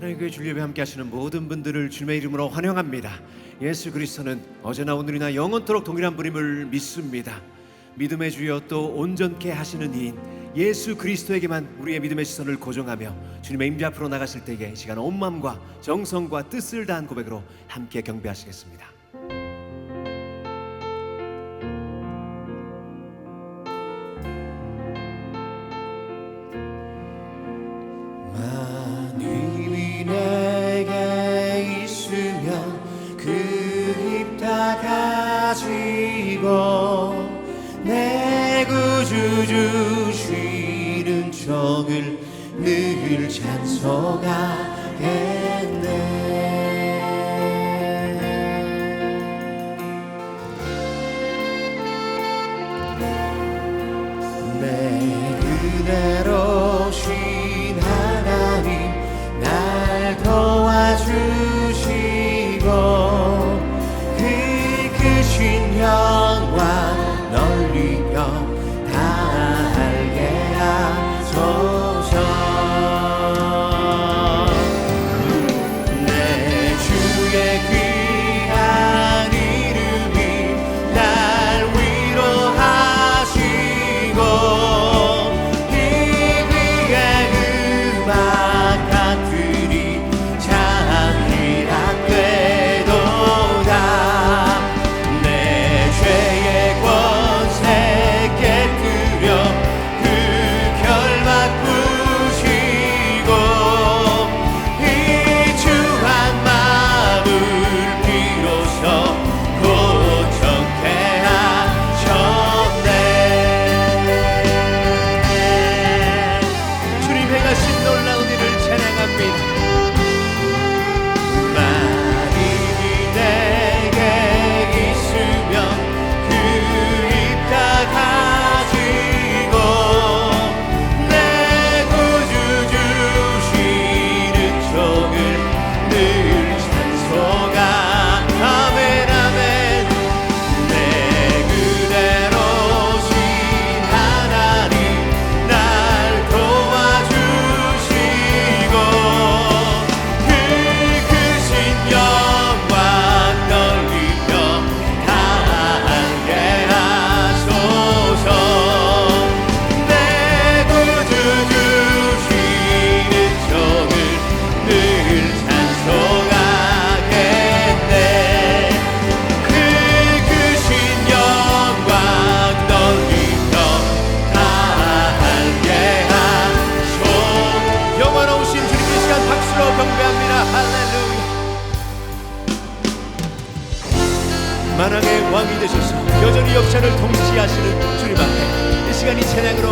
사랑의 교회 줄리에 함께 하시는 모든 분들을 주님의 이름으로 환영합니다. 예수 그리스도는 어제나 오늘이나 영원토록 동일한 분임을 믿습니다. 믿음의 주여 또 온전케 하시는 이인 예수 그리스도에게만 우리의 믿음의 시선을 고정하며 주님의 임재 앞으로 나가실 때에 이 시간 온 마음과 정성과 뜻을 다한 고백으로 함께 경배하시겠습니다. 가지고 내 구주 주시는 정을 늘 찬송하겠네. 내 그대로 신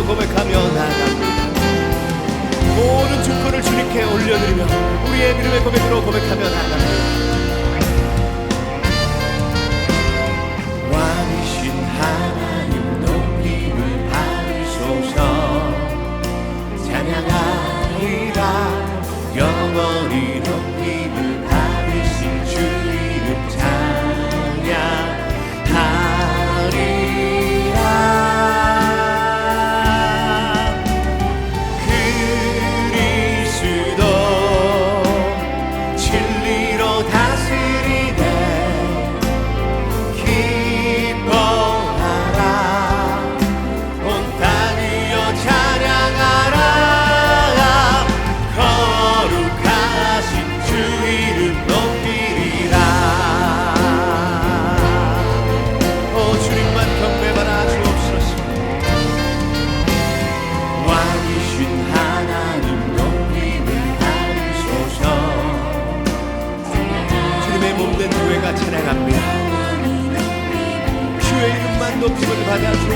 고백하며 나아갑니다 모든 주권을 주님께 올려드리며 우리의 믿음의 고백으로 고백하며 나아갑니다 왕이신 하나님 높임을 받으소서. 찬양하리라. 영원히 got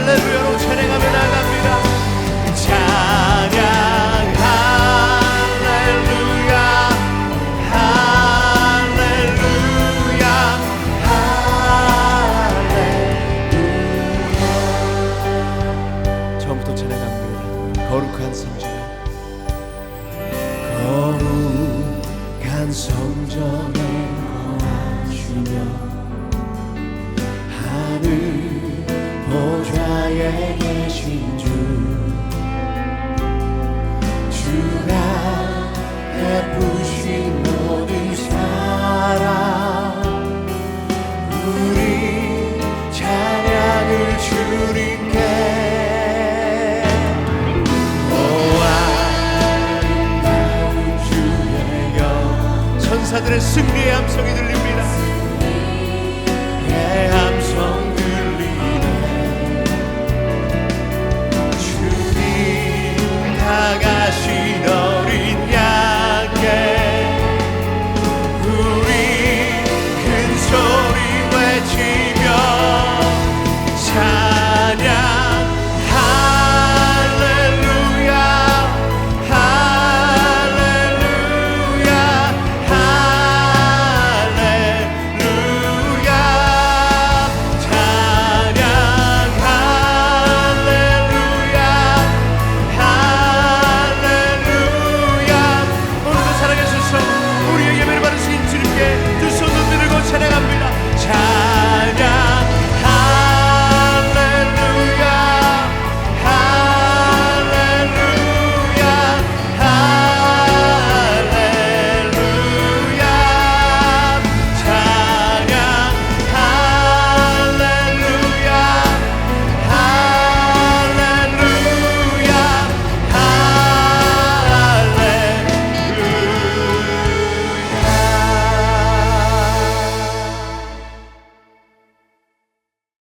할렐루야로 찬양합니다. 보좌에 계신 주. 주가 베푸신 모든 사랑. 우리 찬양을 주님께. 천사들의 승리의 함성이